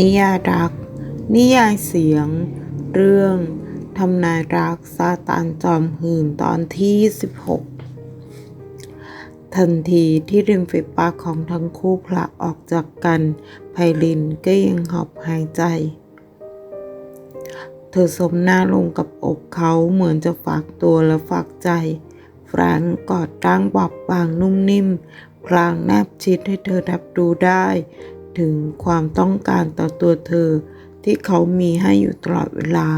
นิยายรัก นิยายเสียง เรื่องทำนายรักซาตานจอมหื่นตอนที่ 16 ทันทีที่ริมฝีปากของทั้งคู่พละออกจากกันไพลินก็ยังหอบหายใจ เธอสมหน้าลงกับอกเขาเหมือนจะฝากตัวและฝากใจ แฟรงก์กอดร่างบอบบางนุ่มนิ่มพลางแนบชิดให้เธอรับรู้ได้ ถึงความต้องการต่อตัวเธอที่เขามีให้อยู่ตลอดเวลา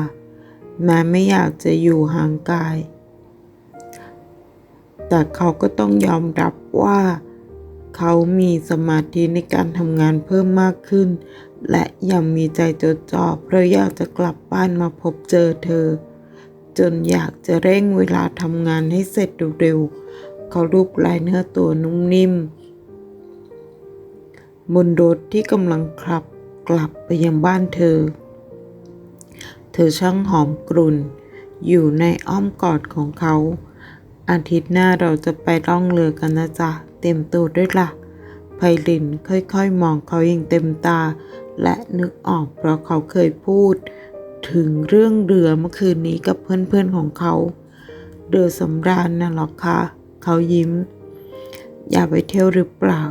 แม้ไม่อยากจะอยู่ห่างกาย แต่เขาก็ต้องยอมรับว่า เขามีสมาธิในการทำงานเพิ่มมากขึ้น และยังมีใจจดจ่อเพราะอยากจะกลับบ้านมาพบเจอเธอ จนอยากจะเร่งเวลาทำงานให้เสร็จเร็วๆเขารูปลายเนื้อตัวนุ่มนิ่ม บนรถที่กำลังขับกลับไปยังบ้านเธอ เธอช่างหอมกลุ่น อยู่ในอ้อมกอดของเขา อาทิตย์หน้าเราจะไปล่องเรือกันนะจ๊ะ เต็มตัวด้วยล่ะไพลินค่อยๆ มองเขาอย่างเต็มตา และนึกออกเพราะเขาเคยพูด ถึงเรื่องเรือเมื่อคืนนี้กับเพื่อนๆของเขา เรือสำราญน่ะหรอคะ เขายิ้ม อย่าไปเที่ยวหรือเปล่า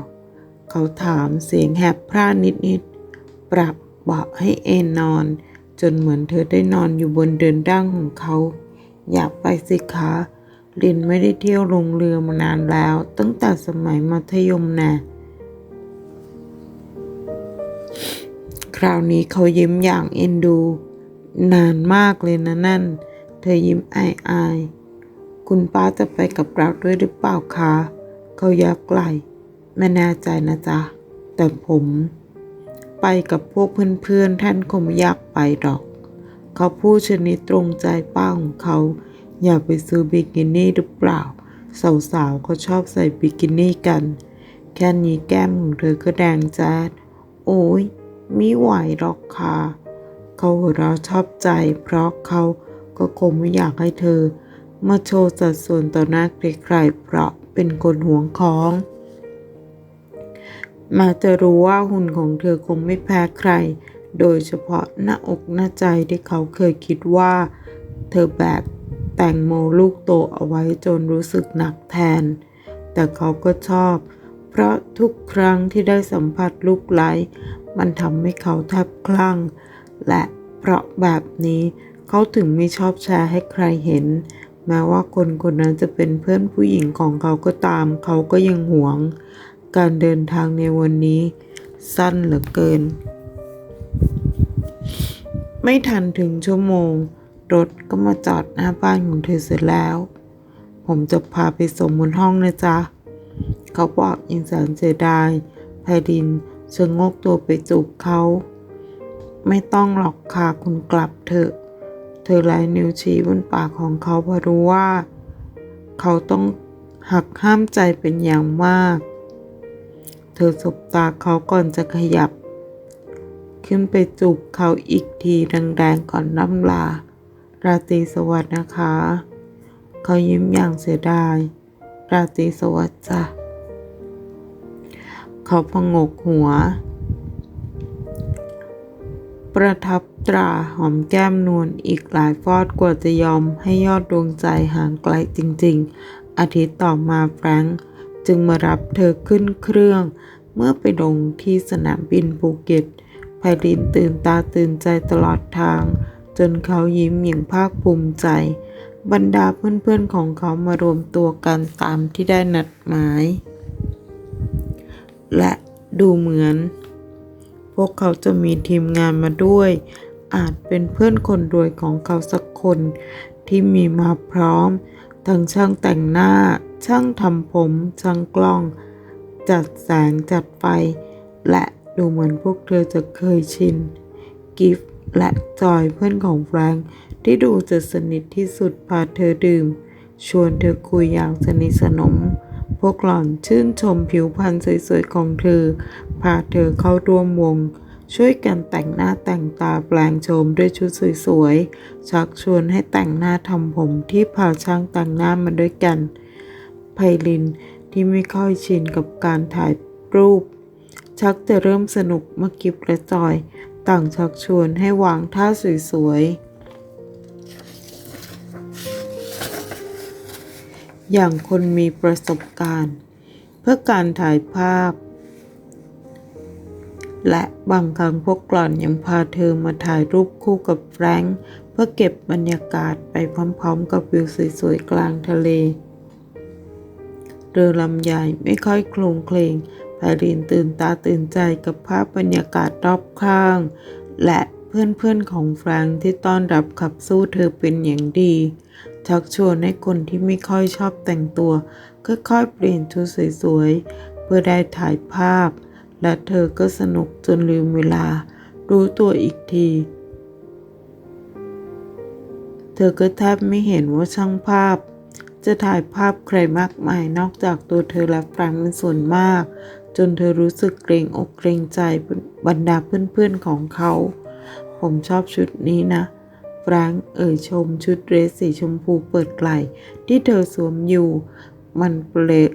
เขาถามเสียงแหบพร่านิดๆปรับเบาะให้เอนนอน จนเหมือนเธอได้นอนอยู่บนเดินดั้งของเขา อยากไปสิคะลินไม่ได้เที่ยวลงเรือมานานแล้ว ตั้งแต่สมัยมัธยมน่คราวนี้เขายิ้มอย่างเอ็นดู นานมากเลยนะนั่น เธอยิ้มอายอาย คุณป้าจะไปกับเราด้วยหรือเปล่าคะ เขายักไหล่ ไม่แน่ใจนะจ๊ะ แต่ผมไปกับพวกเพื่อนๆท่านคงไม่อยากไปหรอก เขาพูดชนิดตรงใจป้าของเขา อย่าไปซื้อบิกินี่หรือเปล่า สาวๆเขาชอบใส่บิกินี่กัน แค่นี้แก้มของเธอก็แดงจ๊ดโอ้ยม่ไหวหรอกค่ะเขาหัวเราชอบใจ เพราะเขาก็คงไม่อยากให้เธอ มาโชว์สัดส่วนต่อหน้าใครๆเพราะเป็นคนหวงของ มาจะรู้ว่าหุ่นของเธอคงไม่แพ้ใคร โดยเฉพาะหน้าอกหน้าใจที่เขาเคยคิดว่า เธอแบกแตงโมลูกโตเอาไว้จนรู้สึกหนักแทน แต่เขาก็ชอบ เพราะทุกครั้งที่ได้สัมผัสลูกไล้มันทำให้เขาแทบคลั่ง และเพราะแบบนี้เขาถึงไม่ชอบแชร์ให้ใครเห็น แม้ว่าคนคนนั้นจะเป็นเพื่อนผู้หญิงของเขาก็ตาม เขาก็ยังหวง การเดินทางในวันนี้ สั้นเหลือเกิน ไม่ทันถึงชั่วโมง รถก็มาจอดหน้าบ้านของเธอเสร็จแล้ว ผมจะพาไปส่งบนห้องนะจ๊ะ เขาบอกอย่างแสนเสียดายไพดินชะงกตัวไปจูบเขา ไม่ต้องหรอกค่ะคุณกลับเถอะ เธอไลายนิ้วชี้บนปากของเขาเพราะรู้ว่า เขาต้องหักห้ามใจเป็นอย่างมาก เธอสบตาเขาก่อนจะขยับ ขึ้นไปจูบเขาอีกทีแรงๆก่อนล่ำลา ราตรีสวัสดิ์นะคะ เขายิ้มอย่างเสียดาย ราตรีสวัสดิ์จ้ะ เขาพงกหัว ประทับตราหอมแก้มนวลอีกหลายฟอดกว่าจะยอมให้ยอดดวงใจห่างไกลจริง ๆ อาทิตย์ต่อมาแฟรงค์ จึงมารับเธอขึ้นเครื่อง เมื่อไปลงที่สนามบินภูเก็ตไพลินตื่นตาตื่นใจตลอดทาง จนเขายิ้มอย่างภาคภูมิใจ บรรดาเพื่อนๆของเขามารวมตัวกันตามที่ได้นัดหมาย และดูเหมือน พวกเขาจะมีทีมงานมาด้วย อาจเป็นเพื่อนคนรวยของเขาสักคนที่มีมาพร้อม ทั้งช่างแต่งหน้า ช่างทำผม ช่างกล้อง จัดแสงจัดไฟ และดูเหมือนพวกเธอจะเคยชิน กิฟต์และจอยเพื่อนของแฟรงค์ที่ดูจะสนิทที่สุดพาเธอดื่ม ชวนเธอคุยอย่างสนิทสนม พวกหล่อนชื่นชมผิวพรรณสวยๆของเธอ พาเธอเข้าร่วมวง ช่วยกันแต่งหน้าแต่งตาแปลงโฉมด้วยชุดสวยๆ ชักชวนให้แต่งหน้าทำผมที่พาช่างแต่งหน้ามาด้วยกัน ไพลินที่ไม่ค่อยชินกับการถ่ายรูป ชักจะเริ่มสนุกเมื่อกิฟและจอย ต่างชักชวนให้วางท่าสวยๆ อย่างคนมีประสบการณ์ เพื่อการถ่ายภาพ และบางครั้งพวกกล่อนยังพาเธอมาถ่ายรูปคู่กับแฟรงค์เพื่อเก็บบรรยากาศไปพร้อมๆ กับวิวสวยๆกลางทะเล เรือลำใหญ่ไม่ค่อยโคลงเคลงไพรินตื่นตาตื่นใจกับภาพบรรยากาศรอบข้าง และเพื่อนๆของแฟรงค์ที่ต้อนรับขับสู้เธอเป็นอย่างดีชักชวนให้คนที่ไม่ค่อยชอบแต่งตัวค่อยๆเปลี่ยนชุดสวยๆเพื่อได้ถ่ายภาพ และเธอก็สนุกจนลืมเวลา รู้ตัวอีกที เธอก็แทบไม่เห็นว่าช่างภาพ จะถ่ายภาพใครมากมายนอกจากตัวเธอและแฟรงค์เป็นส่วนมาก จนเธอรู้สึกเกรงอกเกรงใจบรรดาเพื่อนๆของเขา ผมชอบชุดนี้นะแฟรงค์เอ่ยชมชุดเดรสสีชมพูเปิดไหล่ที่เธอสวมอยู่ มันเปลด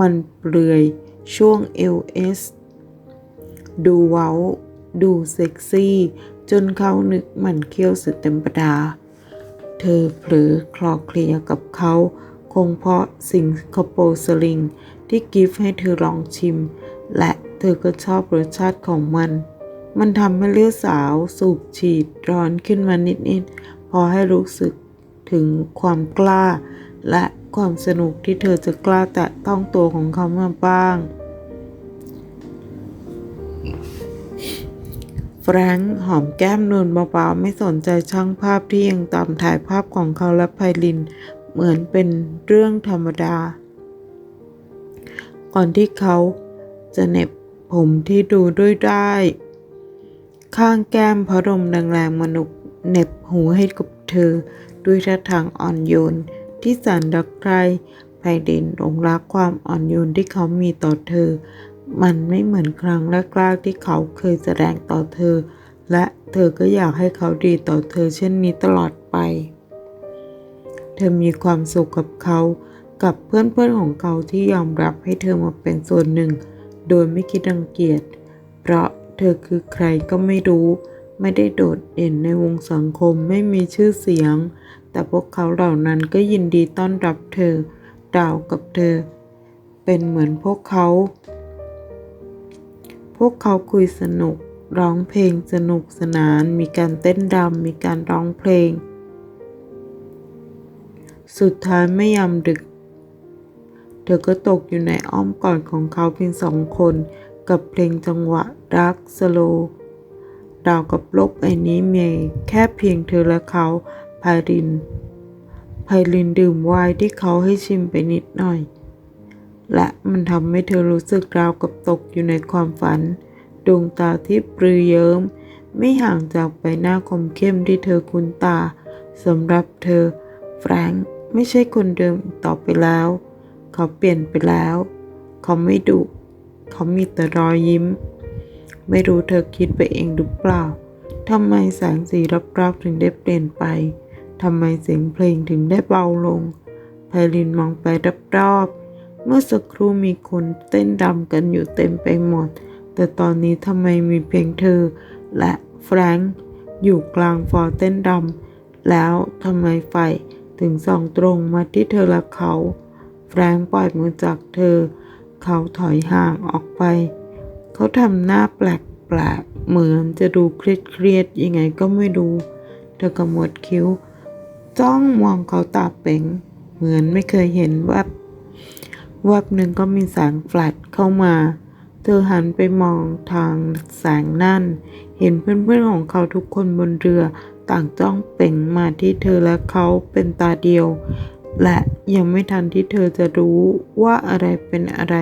มันเปลือย ช่วงเอลเอสดูเว้า ดูเซ็กซี่ จนเขานึกหมันเคี้ยวสุดเต็มประดา เธอเผลอคลอเคลียกับเขา คงเพราะสิงคโปร์สลิงที่กิฟต์ให้เธอลองชิม และเธอก็ชอบรสชาติของมัน มันทำให้เลือดสาวสูบฉีดร้อนขึ้นมานิดๆ พอให้รู้สึกถึงความกล้า และความสนุกที่เธอจะกล้าแตะต้องตัวของเขามาบ้าง ฟรงค์หอมแก้มนูนเบาๆไม่สนใจช่างภาพที่ยังตามถ่ายภาพของเขาและไพลิน เหมือนเป็นเรื่องธรรมดา ก่อนที่เขาจะเน็บผมที่ดูด้วยได้ ข้างแก้มพระรมแรงๆมนุกเน็บหูให้กับเธอ ด้วยท่าทางอ่อนโยน ที่แสนรักใครไพลินหลงรักความอ่อนโยนที่เขามีต่อเธอ มันไม่เหมือนครั้งแรกๆที่เขาเคยแสดงต่อเธอ และเธอก็อยากให้เขาดีต่อเธอเช่นนี้ตลอดไป เธอมีความสุขกับเขา กับเพื่อนๆของเขาที่ยอมรับให้เธอมาเป็นส่วนหนึ่ง โดยไม่คิดรังเกียจ เพราะเธอคือใครก็ไม่รู้ ไม่ได้โดดเด่นในวงสังคมไม่มีชื่อเสียง แต่พวกเขาเหล่านั้นก็ยินดีต้อนรับเธอดาวกับเธอ เป็นเหมือนพวกเขา พวกเขาคุยสนุก ร้องเพลงสนุกสนาน มีการเต้นรำมีการร้องเพลง สุดท้ายไม่ยามดึก เธอก็ตกอยู่ในอ้อมกอดของเขาเพียงสองคน กับเพลงจังหวะรักสโลดาวกับโลกใบนี้เมีแค่เพียงเธอและเขาไพรินไพรินดื่มไวน์ที่เขาให้ชิมไปนิดหน่อย และมันทำให้เธอรู้สึกราวกับตกอยู่ในความฝัน ดวงตาที่ปรือเยิ้ม ไม่ห่างจากใบหน้าคมเข้มที่เธอคุ้นตาสำหรับเธอ แฟรงค์ไม่ใช่คนเดิมต่อไปแล้ว เขาเปลี่ยนไปแล้ว เขาไม่ดุเขามีแต่รอยยิ้ม ไม่รู้เธอคิดไปเองหรือเปล่าทำไมแสงสีรับๆถึงได้เปลี่ยนไปทำไมเสียงเพลงถึงได้เบาลงไพลินมองไปรอบๆ เมื่อสักครู่มีคนเต้นรำกันอยู่เต็มไปหมด แต่ตอนนี้ทำไมมีเพียงเธอ และแฟรงค์อยู่กลางฟอร์เต้นรำแล้วทำไมไฟถึงส่องตรงมาที่เธอและเขา แฟรงค์ปล่อยมือจากเธอ เขาถอยห่างออกไป เขาทำหน้าแปลกๆเหมือนจะดูเครียดๆยังไงก็ไม่รู้เธอกำมวดคิ้ว จ้องมองเขาตาเป่งเหมือนไม่เคยเห็นแวบ แวบหนึ่งก็มีแสงแฟลชเข้ามา เธอหันไปมองทางแสงนั่น เห็นเพื่อนๆของเขาทุกคนบนเรือ ต่างจ้องเป่งมาที่เธอและเขาเป็นตาเดียว และยังไม่ทันที่เธอจะรู้ว่าอะไรเป็นอะไร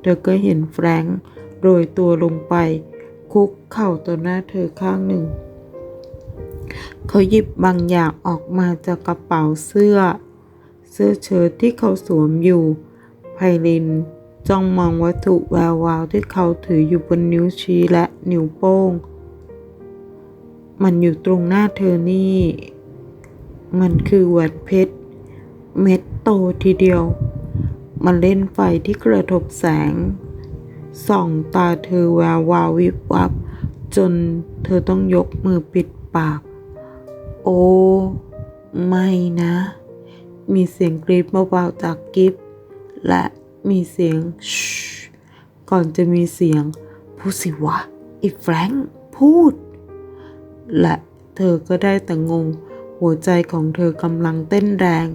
เธอก็เห็นแฟรงค์โรยตัวลงไป คุกเข่าต่อหน้าเธอข้างหนึ่ง เขาหยิบบางอย่างออกมาจากกระเป๋าเสื้อ เสื้อเชิ้ตที่เขาสวมอยู่ ไพลิน จ้องมองวัตถุแวววาวที่เขาถืออยู่บนนิ้วชี้และนิ้วโป้ง มันอยู่ตรงหน้าเธอนี่ มันคือแหวนเพชร เม็ดโตทีเดียว มันเล่นไฟที่กระทบแสง ส่องตาเธอแวววาววิบวับ จนเธอต้องยกมือปิดปาก โอ้ ไม่นะ มีเสียงกรีดเบาๆจากกิฟ และมีเสียงชก่อนจะมีเสียง พูดสิวะอีแฟรงค์พูด และเธอก็ได้แต่งง หัวใจของเธอกำลังเต้นแรง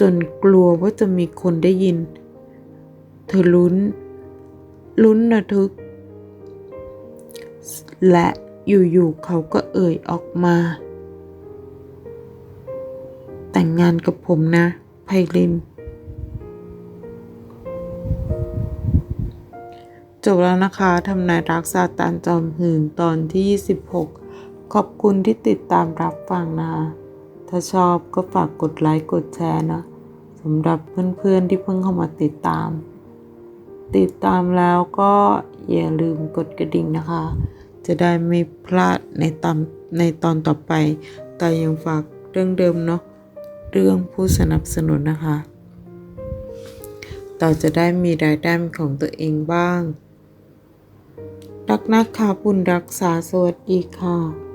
จนกลัวว่าจะมีคนได้ยิน เธอลุ้น ลุ้นระทึก และอยู่ๆเขาก็เอ่ยออกมา แต่งงานกับผมนะ ไพลิน จบแล้วนะคะทำนายรักซาตานจอมหืนตอนที่ 26 ขอบคุณที่ติดตามรับฟังนะถ้าชอบก็ฝากกดไลค์กดแชร์นะสำหรับเพื่อนๆที่เพิ่งเข้ามาติดตาม ติดตามแล้วก็อย่าลืมกดกระดิ่งนะคะ จะได้ไม่พลาดในตอนในตอนต่อไป แต่ยังฝากเรื่องเดิมเนาะเรื่องผู้สนับสนุนนะคะ ต่อจะได้มีรายได้ของตัวเองบ้าง รักนักคะบุญรักษาสวัสดีค่ะ